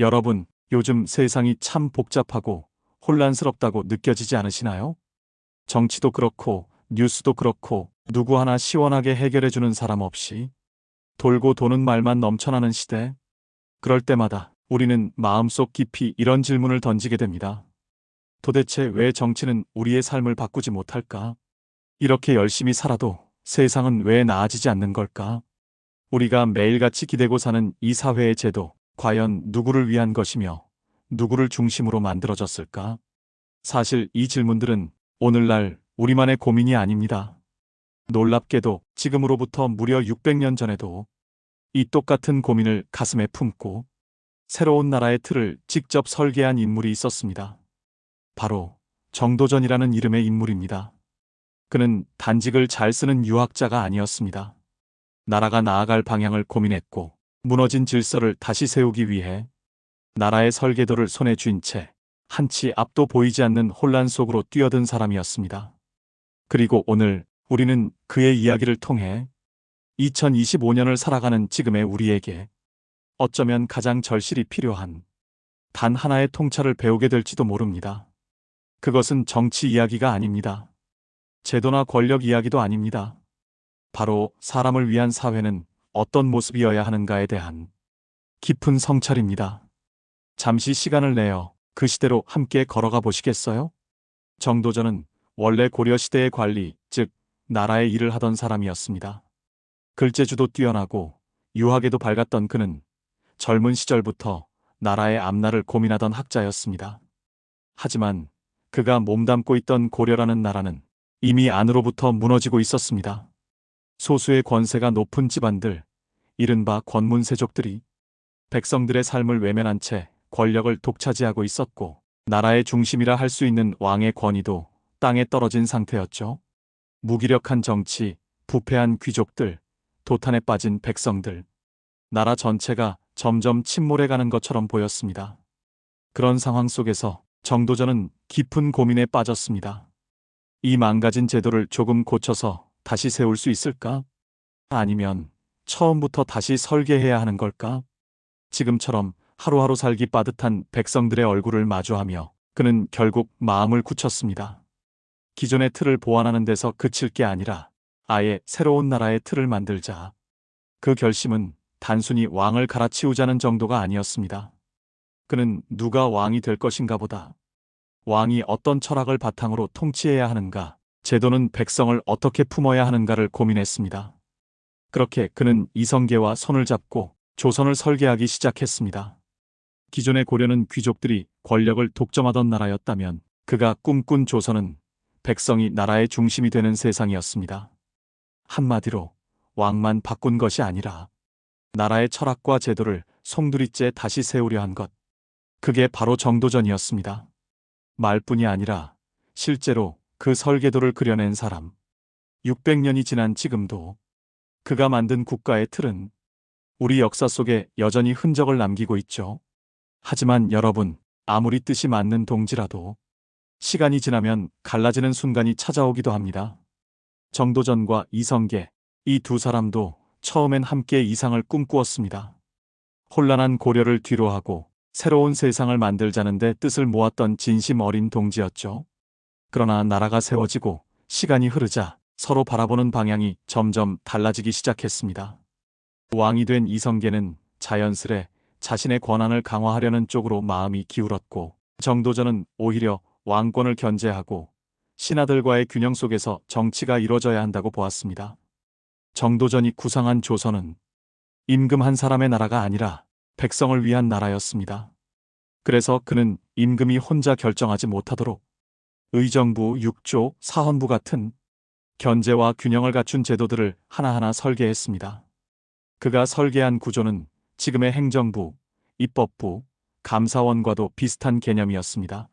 여러분, 요즘 세상이 참 복잡하고 혼란스럽다고 느껴지지 않으시나요? 정치도 그렇고, 뉴스도 그렇고, 누구 하나 시원하게 해결해주는 사람 없이 돌고 도는 말만 넘쳐나는 시대. 그럴 때마다 우리는 마음속 깊이 이런 질문을 던지게 됩니다. 도대체 왜 정치는 우리의 삶을 바꾸지 못할까? 이렇게 열심히 살아도 세상은 왜 나아지지 않는 걸까? 우리가 매일같이 기대고 사는 이 사회의 제도, 과연 누구를 위한 것이며 누구를 중심으로 만들어졌을까? 사실 이 질문들은 오늘날 우리만의 고민이 아닙니다. 놀랍게도 지금으로부터 무려 600년 전에도 이 똑같은 고민을 가슴에 품고 새로운 나라의 틀을 직접 설계한 인물이 있었습니다. 바로 정도전이라는 이름의 인물입니다. 그는 단직을 잘 쓰는 유학자가 아니었습니다. 나라가 나아갈 방향을 고민했고 무너진 질서를 다시 세우기 위해 나라의 설계도를 손에 쥔 채 한치 앞도 보이지 않는 혼란 속으로 뛰어든 사람이었습니다. 그리고 오늘 우리는 그의 이야기를 통해 2025년을 살아가는 지금의 우리에게 어쩌면 가장 절실히 필요한 단 하나의 통찰을 배우게 될지도 모릅니다. 그것은 정치 이야기가 아닙니다. 제도나 권력 이야기도 아닙니다. 바로 사람을 위한 사회는 어떤 모습이어야 하는가에 대한 깊은 성찰입니다. 잠시 시간을 내어 그 시대로 함께 걸어가 보시겠어요? 정도전은 원래 고려시대의 관리, 즉, 나라의 일을 하던 사람이었습니다. 글재주도 뛰어나고 유학에도 밝았던 그는 젊은 시절부터 나라의 앞날을 고민하던 학자였습니다. 하지만 그가 몸담고 있던 고려라는 나라는 이미 안으로부터 무너지고 있었습니다. 소수의 권세가 높은 집안들, 이른바 권문세족들이 백성들의 삶을 외면한 채 권력을 독차지하고 있었고 나라의 중심이라 할 수 있는 왕의 권위도 땅에 떨어진 상태였죠. 무기력한 정치, 부패한 귀족들, 도탄에 빠진 백성들, 나라 전체가 점점 침몰해가는 것처럼 보였습니다. 그런 상황 속에서 정도전은 깊은 고민에 빠졌습니다. 이 망가진 제도를 조금 고쳐서 다시 세울 수 있을까? 아니면 처음부터 다시 설계해야 하는 걸까? 지금처럼 하루하루 살기 빠듯한 백성들의 얼굴을 마주하며 그는 결국 마음을 굳혔습니다. 기존의 틀을 보완하는 데서 그칠 게 아니라 아예 새로운 나라의 틀을 만들자. 그 결심은 단순히 왕을 갈아치우자는 정도가 아니었습니다. 그는 누가 왕이 될 것인가 보다. 왕이 어떤 철학을 바탕으로 통치해야 하는가, 제도는 백성을 어떻게 품어야 하는가를 고민했습니다. 그렇게 그는 이성계와 손을 잡고 조선을 설계하기 시작했습니다. 기존의 고려는 귀족들이 권력을 독점하던 나라였다면 그가 꿈꾼 조선은 백성이 나라의 중심이 되는 세상이었습니다. 한마디로 왕만 바꾼 것이 아니라 나라의 철학과 제도를 송두리째 다시 세우려 한 것. 그게 바로 정도전이었습니다. 말뿐이 아니라 실제로 그 설계도를 그려낸 사람. 600년이 지난 지금도 그가 만든 국가의 틀은 우리 역사 속에 여전히 흔적을 남기고 있죠. 하지만 여러분, 아무리 뜻이 맞는 동지라도 시간이 지나면 갈라지는 순간이 찾아오기도 합니다. 정도전과 이성계, 이 두 사람도 처음엔 함께 이상을 꿈꾸었습니다. 혼란한 고려를 뒤로하고 새로운 세상을 만들자는데 뜻을 모았던 진심 어린 동지였죠. 그러나 나라가 세워지고 시간이 흐르자 서로 바라보는 방향이 점점 달라지기 시작했습니다. 왕이 된 이성계는 자연스레 자신의 권한을 강화하려는 쪽으로 마음이 기울었고 정도전은 오히려 왕권을 견제하고 신하들과의 균형 속에서 정치가 이루어져야 한다고 보았습니다. 정도전이 구상한 조선은 임금 한 사람의 나라가 아니라 백성을 위한 나라였습니다. 그래서 그는 임금이 혼자 결정하지 못하도록 의정부, 육조, 사헌부 같은 견제와 균형을 갖춘 제도들을 하나하나 설계했습니다. 그가 설계한 구조는 지금의 행정부, 입법부, 감사원과도 비슷한 개념이었습니다.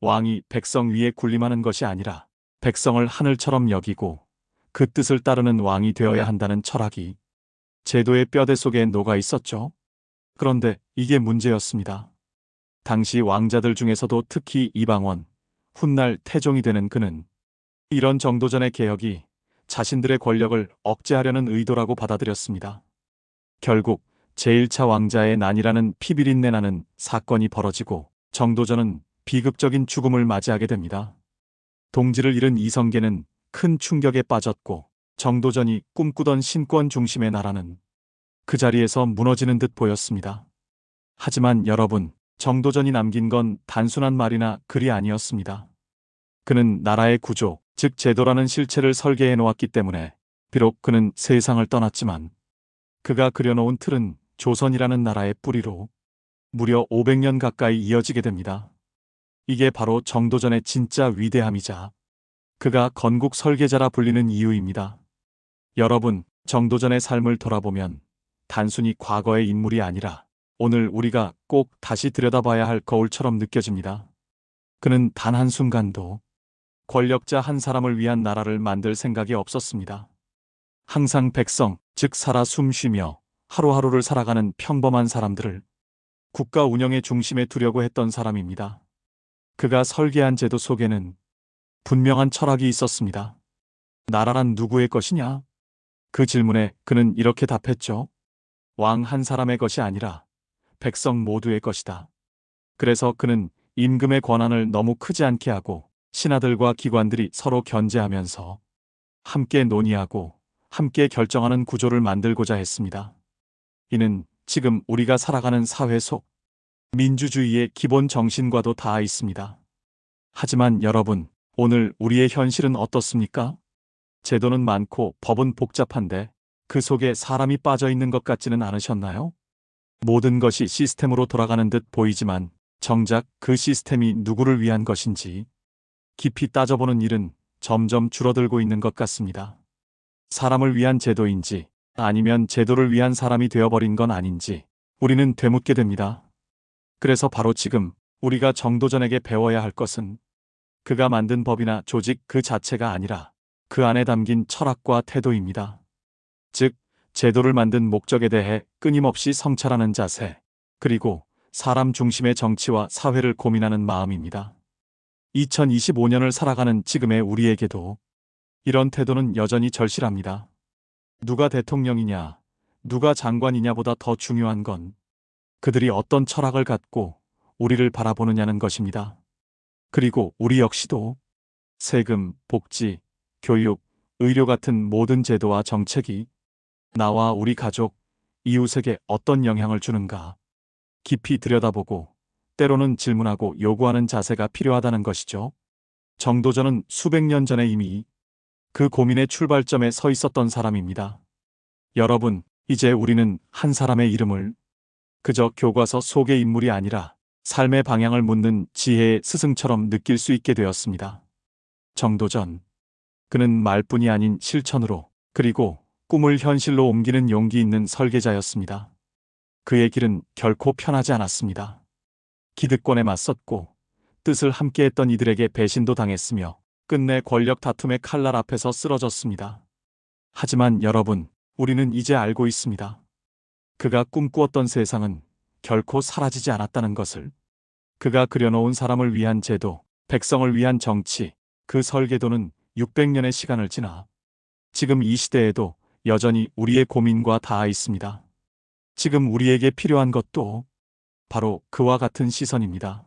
왕이 백성 위에 군림하는 것이 아니라 백성을 하늘처럼 여기고 그 뜻을 따르는 왕이 되어야 한다는 철학이 제도의 뼈대 속에 녹아 있었죠. 그런데 이게 문제였습니다. 당시 왕자들 중에서도 특히 이방원, 훗날 태종이 되는 그는 이런 정도전의 개혁이 자신들의 권력을 억제하려는 의도라고 받아들였습니다. 결국 제1차 왕자의 난이라는 피비린내 나는 사건이 벌어지고 정도전은 비극적인 죽음을 맞이하게 됩니다. 동지를 잃은 이성계는 큰 충격에 빠졌고 정도전이 꿈꾸던 신권 중심의 나라는 그 자리에서 무너지는 듯 보였습니다. 하지만 여러분, 정도전이 남긴 건 단순한 말이나 글이 아니었습니다. 그는 나라의 구조, 즉 제도라는 실체를 설계해 놓았기 때문에 비록 그는 세상을 떠났지만 그가 그려놓은 틀은 조선이라는 나라의 뿌리로 무려 500년 가까이 이어지게 됩니다. 이게 바로 정도전의 진짜 위대함이자 그가 건국 설계자라 불리는 이유입니다. 여러분, 정도전의 삶을 돌아보면 단순히 과거의 인물이 아니라 오늘 우리가 꼭 다시 들여다봐야 할 거울처럼 느껴집니다. 그는 단 한순간도 권력자 한 사람을 위한 나라를 만들 생각이 없었습니다. 항상 백성, 즉 살아 숨 쉬며 하루하루를 살아가는 평범한 사람들을 국가 운영의 중심에 두려고 했던 사람입니다. 그가 설계한 제도 속에는 분명한 철학이 있었습니다. 나라란 누구의 것이냐? 그 질문에 그는 이렇게 답했죠. 왕 한 사람의 것이 아니라 백성 모두의 것이다. 그래서 그는 임금의 권한을 너무 크지 않게 하고 신하들과 기관들이 서로 견제하면서 함께 논의하고 함께 결정하는 구조를 만들고자 했습니다. 이는 지금 우리가 살아가는 사회 속 민주주의의 기본 정신과도 닿아 있습니다. 하지만 여러분, 오늘 우리의 현실은 어떻습니까? 제도는 많고 법은 복잡한데 그 속에 사람이 빠져 있는 것 같지는 않으셨나요? 모든 것이 시스템으로 돌아가는 듯 보이지만 정작 그 시스템이 누구를 위한 것인지 깊이 따져보는 일은 점점 줄어들고 있는 것 같습니다. 사람을 위한 제도인지 아니면 제도를 위한 사람이 되어버린 건 아닌지 우리는 되묻게 됩니다. 그래서 바로 지금 우리가 정도전에게 배워야 할 것은 그가 만든 법이나 조직 그 자체가 아니라 그 안에 담긴 철학과 태도입니다. 즉, 제도를 만든 목적에 대해 끊임없이 성찰하는 자세, 그리고 사람 중심의 정치와 사회를 고민하는 마음입니다. 2025년을 살아가는 지금의 우리에게도 이런 태도는 여전히 절실합니다. 누가 대통령이냐, 누가 장관이냐보다 더 중요한 건 그들이 어떤 철학을 갖고 우리를 바라보느냐는 것입니다. 그리고 우리 역시도 세금, 복지, 교육, 의료 같은 모든 제도와 정책이 나와 우리 가족, 이웃에게 어떤 영향을 주는가 깊이 들여다보고 때로는 질문하고 요구하는 자세가 필요하다는 것이죠. 정도전은 수백 년 전에 이미 그 고민의 출발점에 서 있었던 사람입니다. 여러분, 이제 우리는 한 사람의 이름을 그저 교과서 속의 인물이 아니라 삶의 방향을 묻는 지혜의 스승처럼 느낄 수 있게 되었습니다. 정도전. 그는 말뿐이 아닌 실천으로 그리고 꿈을 현실로 옮기는 용기 있는 설계자였습니다. 그의 길은 결코 편하지 않았습니다. 기득권에 맞섰고 뜻을 함께했던 이들에게 배신도 당했으며 끝내 권력 다툼의 칼날 앞에서 쓰러졌습니다. 하지만 여러분, 우리는 이제 알고 있습니다. 그가 꿈꾸었던 세상은 결코 사라지지 않았다는 것을. 그가 그려놓은 사람을 위한 제도, 백성을 위한 정치, 그 설계도는 600년의 시간을 지나 지금 이 시대에도 여전히 우리의 고민과 닿아 있습니다. 지금 우리에게 필요한 것도 바로 그와 같은 시선입니다.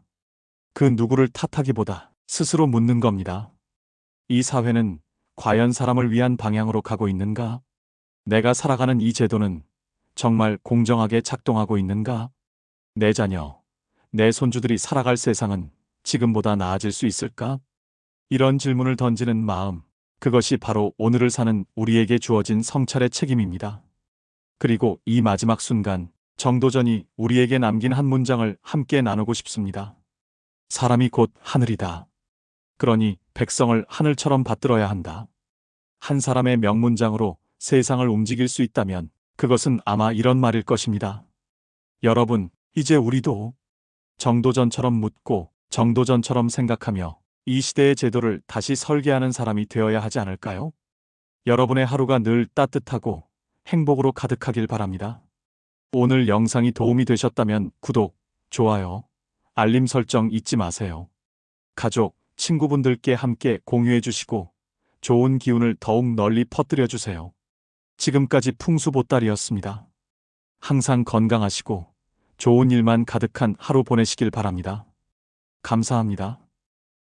그 누구를 탓하기보다 스스로 묻는 겁니다. 이 사회는 과연 사람을 위한 방향으로 가고 있는가? 내가 살아가는 이 제도는 정말 공정하게 작동하고 있는가? 내 자녀, 내 손주들이 살아갈 세상은 지금보다 나아질 수 있을까? 이런 질문을 던지는 마음, 그것이 바로 오늘을 사는 우리에게 주어진 성찰의 책임입니다. 그리고 이 마지막 순간, 정도전이 우리에게 남긴 한 문장을 함께 나누고 싶습니다. 사람이 곧 하늘이다. 그러니 백성을 하늘처럼 받들어야 한다. 한 사람의 명문장으로 세상을 움직일 수 있다면 그것은 아마 이런 말일 것입니다. 여러분, 이제 우리도 정도전처럼 묻고 정도전처럼 생각하며 이 시대의 제도를 다시 설계하는 사람이 되어야 하지 않을까요? 여러분의 하루가 늘 따뜻하고 행복으로 가득하길 바랍니다. 오늘 영상이 도움이 되셨다면 구독, 좋아요, 알림 설정 잊지 마세요. 가족, 친구분들께 함께 공유해 주시고 좋은 기운을 더욱 널리 퍼뜨려 주세요. 지금까지 풍수보따리였습니다. 항상 건강하시고 좋은 일만 가득한 하루 보내시길 바랍니다. 감사합니다.